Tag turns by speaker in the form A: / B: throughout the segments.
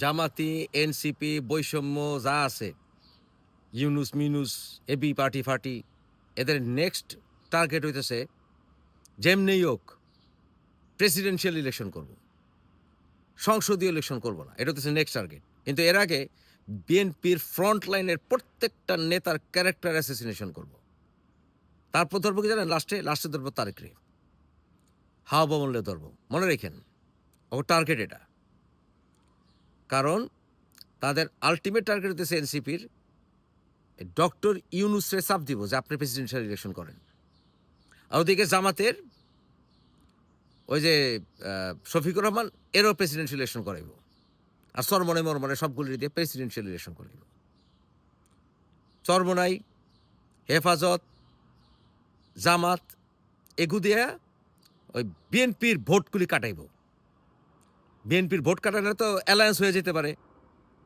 A: জামাতি, এনসিপি, বৈষম্য যা আছে, ইউনুস, মিনুস, এবি পার্টি, ফার্টি, এদের নেক্সট টার্গেট হইতেছে, যেমনি হোক প্রেসিডেন্সিয়াল ইলেকশন করব। সংসদীয় ইলেকশন করব না, এটা হচ্ছে নেক্সট টার্গেট কিন্তু এর আগে বিএনপির ফ্রন্ট লাইনের প্রত্যেকটা নেতার ক্যারেক্টার অ্যাসেসিনেশন করব। তারপর ধরবো কি জানেন লাস্টে লাস্টে ধরবো তারেক রে হাওয়া বমলে ধরবো। মনে রেখেন, ও টার্গেট এটা। কারণ তাদের আলটিমেট টার্গেট হতেছে এনসিপির ডক্টর ইউনুসরে চাপ দিব যে আপনি প্রেসিডেন্সিয়াল ইলেকশন করেন। আর ওদিকে জামাতের ওই যে শফিকুর রহমান, এরও প্রেসিডেন্সিয়াল ইলেকশন করাইব। আর চরমনে মরমনে সবগুলি দিয়ে প্রেসিডেন্সিয়াল ইলেকশন করাইব। চরমনাই, হেফাজত, জামাত এগু দিয়া ওই বিএনপির ভোটগুলি কাটাইব। বিএনপির ভোট কাটালে তো অ্যালায়েন্স হয়ে যেতে পারে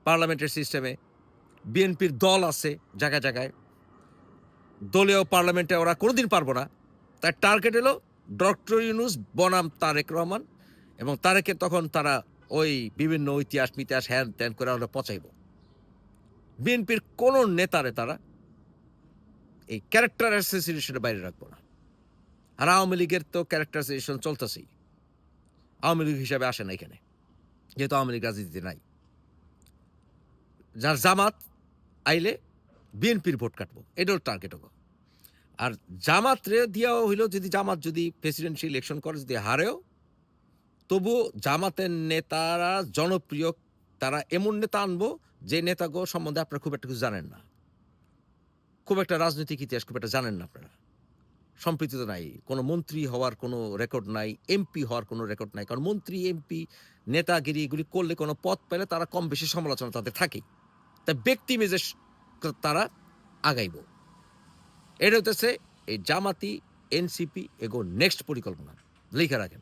A: পার্লামেন্টের সিস্টেমে বিএনপির দল আছে জায়গায় জায়গায়। দলীয় পার্লামেন্টে ওরা কোনোদিন পারব না। তার টার্গেট এলো ডক্টর ইউনুস, বনাম তারেক রহমান এবং তারেকের তখন তারা ওই বিভিন্ন ইতিহাস, মিতিহাস হ্যান ত্যান করে ওরা পচাইব। বিএনপির কোনো নেতারে তারা এই ক্যারেক্টার অ্যাসোসিয়েশনের বাইরে রাখব না। আর আওয়ামী লীগের তো ক্যারেক্টার অ্যাসোসিয়েশন চলতেছেই। আওয়ামী লীগ হিসাবে আসে না এখানে। যেহেতু আওয়ামী লীগ রাজনীতিতে নাই। যার জামাত আইলে বিএনপির ভোট কাটবো, এটাও টার্গেট হব। আর জামাত রে দিয়াও হইল যদি জামাত যদি প্রেসিডেন্সিয়াল ইলেকশন করে, যদি হারেও তবু জামাতের নেতারা জনপ্রিয়, তারা এমন নেতা আনব যে নেতাগো সম্বন্ধে আপনারা খুব একটা কিছু জানেন না। খুব একটা রাজনৈতিক ইতিহাস খুব একটা জানেন না আপনারা। সম্পৃক্ত নাই। কোনো মন্ত্রী হওয়ার কোনো রেকর্ড নাই এমপি হওয়ার কোনো রেকর্ড নাই। কারণ মন্ত্রী এমপি নেতাগিরি এগুলি করলে কোনো পথ পেলে তারা কম বেশি সমালোচনা তাদের থাকেই। তা ব্যক্তি মেজে তারা আগাইব। এটা হতেছে এই জামাতি এনসিপি এগো নেক্সট পরিকল্পনা। লিখে রাখেন।